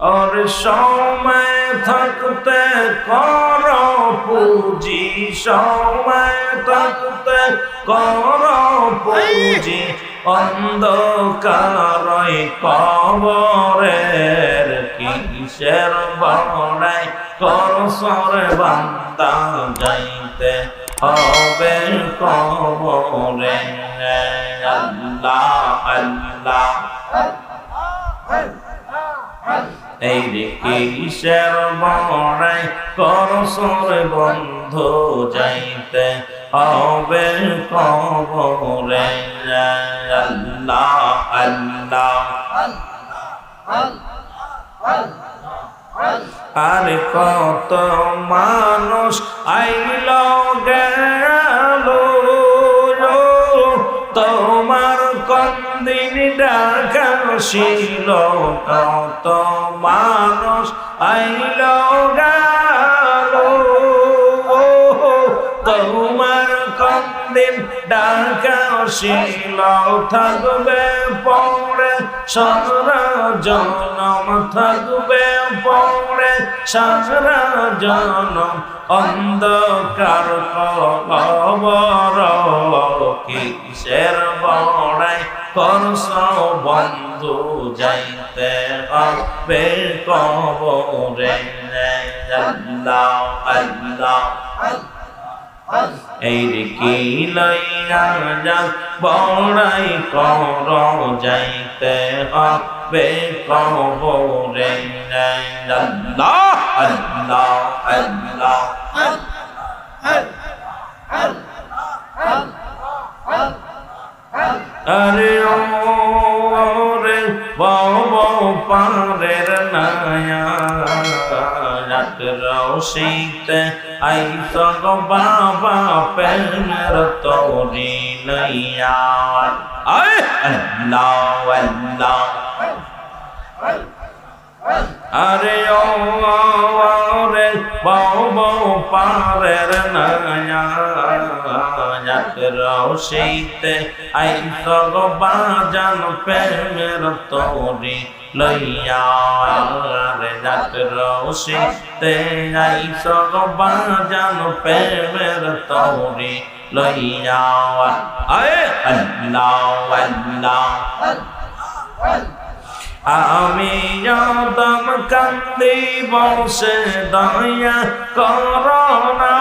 আর সময় থাকতে কর পুঁজি সময় থাকতে কর পুঁজি অন্ধকারই কবরের কিসের বড়াই কর সরে বান্দা যাইতে হবে কবরে আল্লাহ আল্লাহ এই রে কিসের বড়াই কর সরে বন্ধ যাইতে হবে কবরে। আল্লাহ আল্লাহ আর কত মানুষ আইল গেল কন্দিন ডাকা ছিল কত মানুষ আইল গেল তোমার কন্দিন ডাকা ছিল থাকবে পরে সারা জনম থাকবে পরে সারা জনম অন্ধকার কবর কিসের বড়াই করস বন্ধু যাইতে হবে কবরে আল্লাহ আল্লাহ এই কি লইয়া যাক বড়াই কর যাইতে হবে কবরে আল্লাহ আল্লাহ আল্লাহ আরে ও রে বাবা পারের নায়া। রৌশীতে আই সগ বাবা, প্রেমের তোরি নইয়া আয়, আল্লাহ আল্লাহ। আরে ও রে বাবা পারের নায়া, রাত রৌশীতে আই সগ বাজান প্রেমের তোরি লইয়া রাত রৌশীতে আই সগ বাজান প্রেমের তোরি লইয়া। আয়, আল্লাহ আল্লাহ। আমি যদম কান্দি, বংশে দয়া, করোনা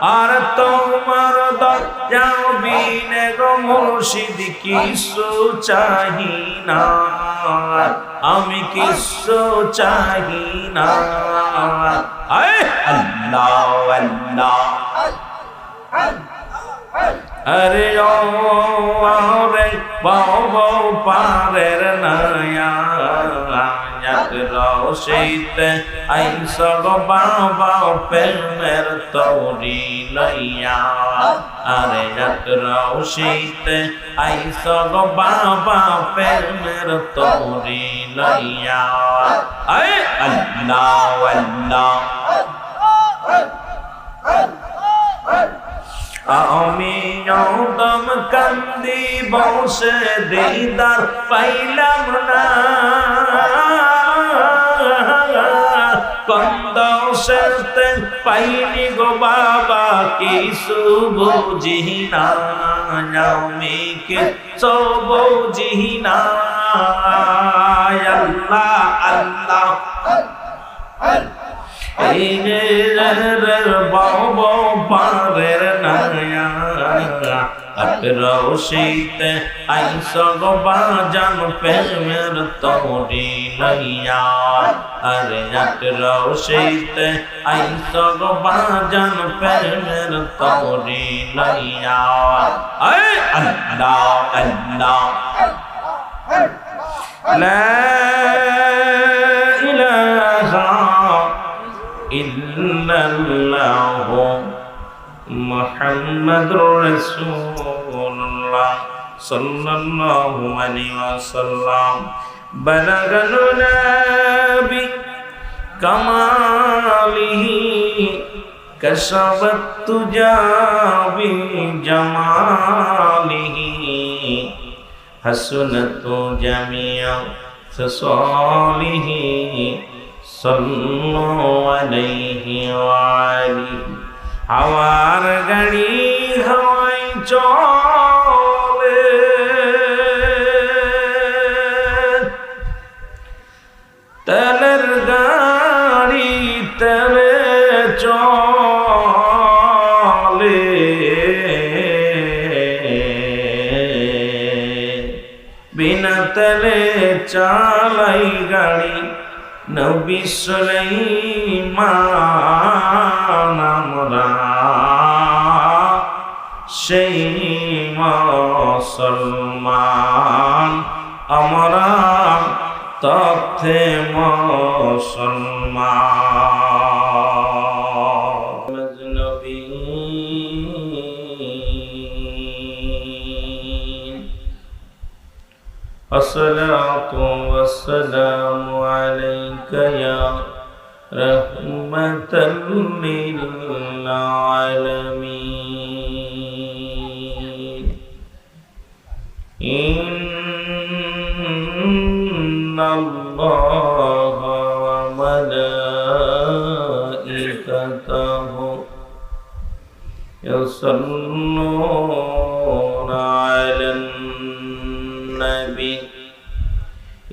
আর তোমার দয়া বিনে কিছু চাহি না। আমি কিছু চাহি না। আল্লাহ আল্লাহ। আরে রে বাবু পারের নয়া। যাক রশিতে আইস গো বাবা প্রেমের তৌরি লইয়া। আরে যাক রশিতে আইস গো বাবা প্রেমের তৌরি লইয়া। আয় আল্লাহ আল্লাহ। আমি দম কান্দি বসে দিদার পাইলাম না। কন্দ পাইনি গো বাবা, কিছু বুঝি না। আমি কিছু বুঝি না। আল্লাহ আল্লাহ। বাবু পারের নয়া রৌশীতে আইস গো বাজান প্রেমের তোরি লইয়া। আরে আট রৌশীতে আইস গো বাজান প্রেমের তোরি লইয়া। আয় আল্লাহ আল্লাহ। লা إلا الله محمد رسول الله صلى الله عليه وسلم بلغ النبي كماله كشفت تجا بجماله حسنت جميع خصاله আমার গাড়ি হাওয়ায় চলে। তেলের গাড়ি তেলে চলে। বিনা তেলে চালাই গাড়ি নবী সুলাইমান আমরা সেই মুসলমান আমরা তথ্যে মুসলমান। الصلاة والسلام عليك يا رحمة للعالمين. إن الله وملائكته يصلون على النبي.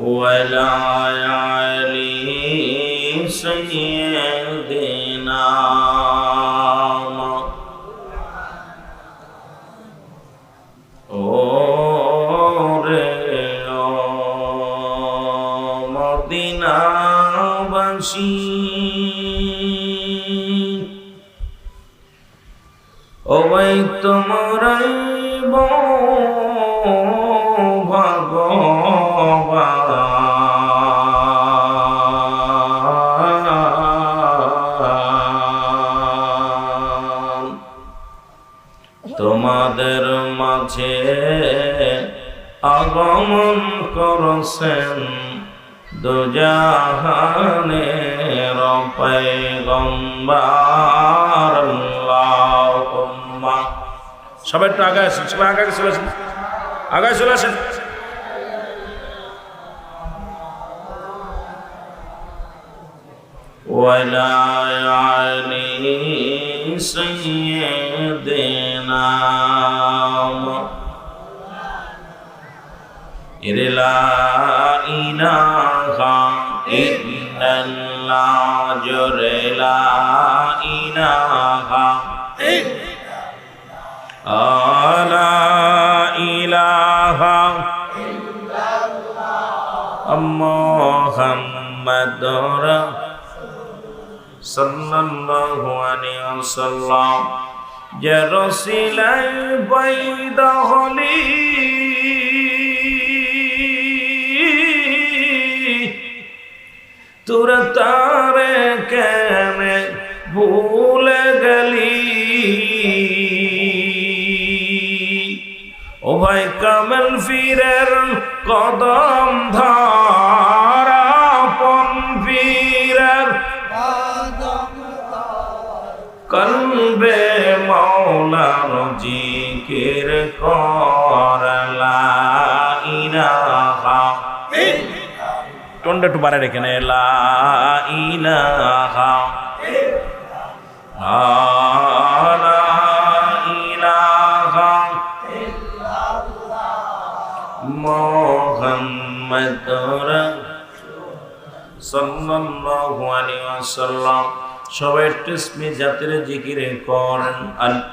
ولا علي سيدنا ওরে ও মদিনাবাসী ও ভাই তোমরাই ভগবান তোমাদের মাঝে আগমন করছেন দুজাহানের পয়গম্বর আল্লাহুম্মা সবাই একটু আগে আসেন সবাই আগে চলে আসেন আগে চলে আসেন ولا علي سيدنا নাম। এরে লা ইলাহা ইল্লাল্লাহ জোরে লা ইলাহা লা ইলাহা মুহাম্মাদ সাল্লাল্লাহু আলাইহি যে রসিলাই বাইদা হলি তোর তারে কেনে ভুলে গেলি। ও ভাই কামেল ফিরের কদম ধারা। টোনটা একটু বাড়ায় রেখে নে লা ইলাহা সবাই টিসমি জাতির জিকিরে করেন। আল্লাহ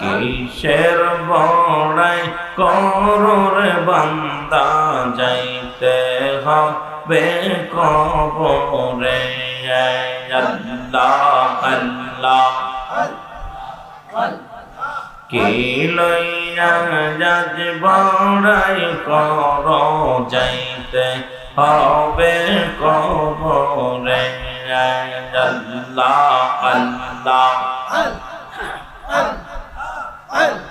কিসের বড়াই কররে বান্দা, যাইতে হবে কবরে। আল্লাহ আল্লাহ কি লইয়া যাজ বড়াই কর, যাইতে হবে কবরে। আল্লাহ আল্লাহ 哎.